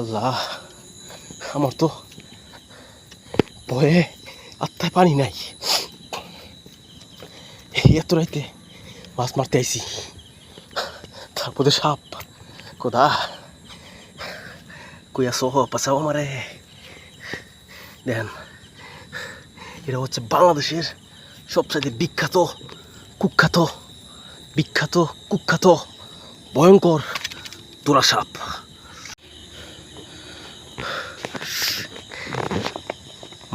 আল্লাহ, আমার তো ভয়ে আত্মায় পানি নাই। এত রাইতে মাছ মারতে আইছি। তারপরে সাপ কোদা কই আসো পাশাও আমারে। দেখেন এটা হচ্ছে বাংলাদেশের সবচাইতে বিখ্যাত, কুখ্যাত বিখ্যাত, কুখ্যাত, ভয়ঙ্কর তোরা সাপ।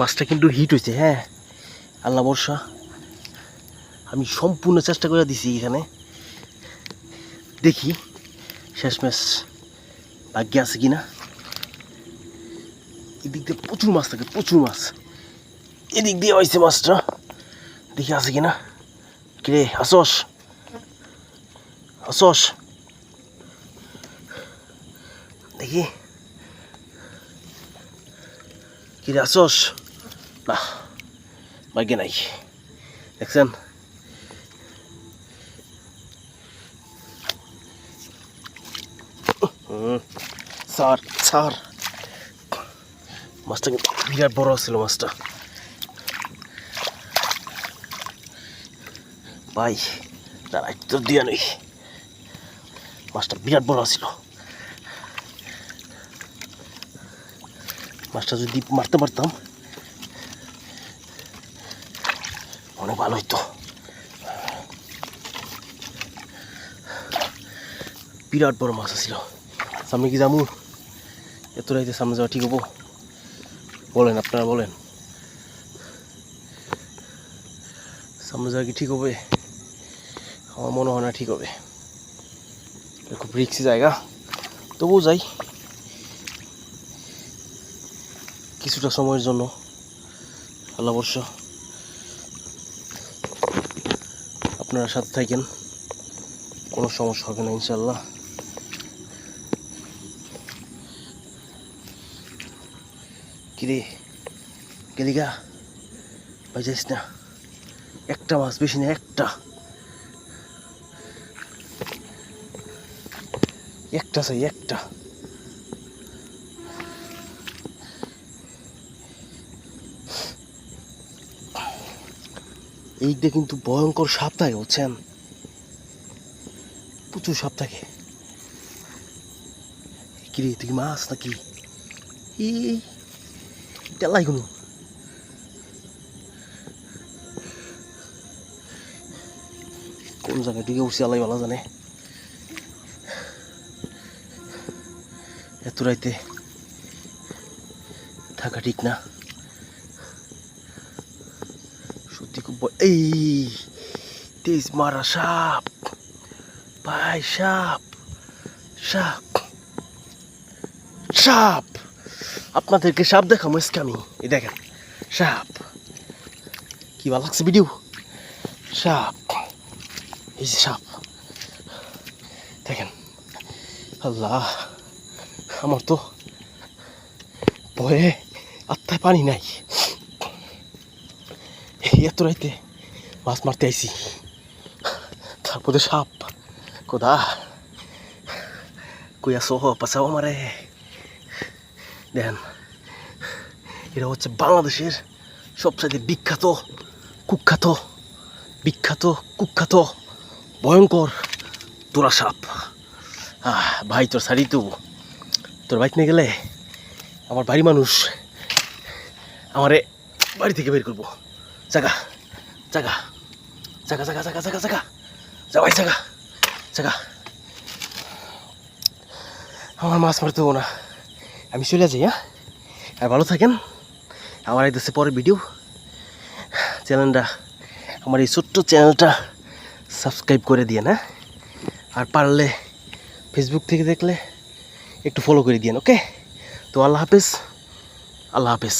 মাছটা কিন্তু হিট হয়েছে হ্যাঁ। আল্লাহ বর্ষা আমি সম্পূর্ণ চেষ্টা করে দিছি এখানে। দেখি, শেষমেশ ভাগ্যে আছে কি না এদিক দিয়ে প্রচুর মাছ থাকে, প্রচুর মাছ। এদিক দিয়ে হয়েছে মাছটা। দেখি আছে কি না কিরে, আসস। আসস। দেখি। কিরে, আসস। না ভাগ্যে নাই। দেখছেন? Sir sir. মাছটা কিন্তু বিরাট বড় ছিল মাছটা। ভাই দাঁড়া একটু দিয়া নই। মাছটা বিরাট বড় ছিল। মাছটা যদি মারতে পারতাম অনেক ভালো হইতো বিরাট বড় মাছ ছিল সামনে কি যাব এত রাইতে সামনে যাওয়া ঠিক হব? বলেন, আপনারা বলেন। সামনে যাওয়া কি ঠিক হবে? আমার মনে হয় না ঠিক হবে। খুব রিক্সি জায়গা। তবুও যাই। কিছুটা সময়ের জন্য। আল্লাহ বর্ষ আপনারা সাথে থাকেন। কোনো সমস্যা হবে না ইনশাল্লাহ কিরে গেলিগা ভাই যাইস না। একটা মাছ, বেশি না, একটা। একটা চাই, একটা। এই দিকে কিন্তু ভয়ঙ্কর সাপ থাকে বুঝছেন? প্রচুর সাপ থাকে কিরে তুই মাছ নাকি? এই তেলাই কোনো। জায়গায় ঢুকে উঠছি আল্লাহ ভালো জানে। এত রাইতে থাকা ঠিক না। সত্যি খুব এই, তেজ মারা সাপ। ভাই, সাপ সাপ সাপ। আপনাদেরকে সাপ দেখাবো আজকে আমি। এই দেখেন, সাপ। কি ভালো লাগছে ভিডিও সাপ। এই যে সাপ। দেখেন, আল্লাহ, আমার তো ভয়ে আত্মায় পানি নাই। এত রাইতে মাছ মারতে আইছি। তারপরে সাপ, কোদা কই আসো পাশাও আমারে। দেখেন এটা হচ্ছে বাংলাদেশের সবচাইতে বিখ্যাত, কুখ্যাত বিখ্যাত, কুখ্যাত, ভয়ঙ্কর তোরা সাপ। ভাই, তোর শাড়ি তো, তোর বাইক নিয়ে গেলে আমার বাড়ি মানুষ আমারে বাড়ি থেকে বের করব। জাগা জাগা জাগা জাগা জাগা জাগা জাগা যা ভাই জাগা জাগা আমার মাছ মারতে হব না। আমি চলে যাই হ্যাঁ? আর ভালো থাকেন। আমার এই দেশে পরের ভিডিও চ্যানেলটা আমার এই ছোট্ট চ্যানেলটা সাবস্ক্রাইব করে দিয়ে না আর পারলে ফেসবুক থেকে দেখলে একটু ফলো করে দিয়েন ওকে তো আল্লাহ হাফেজ। আল্লাহ হাফেজ।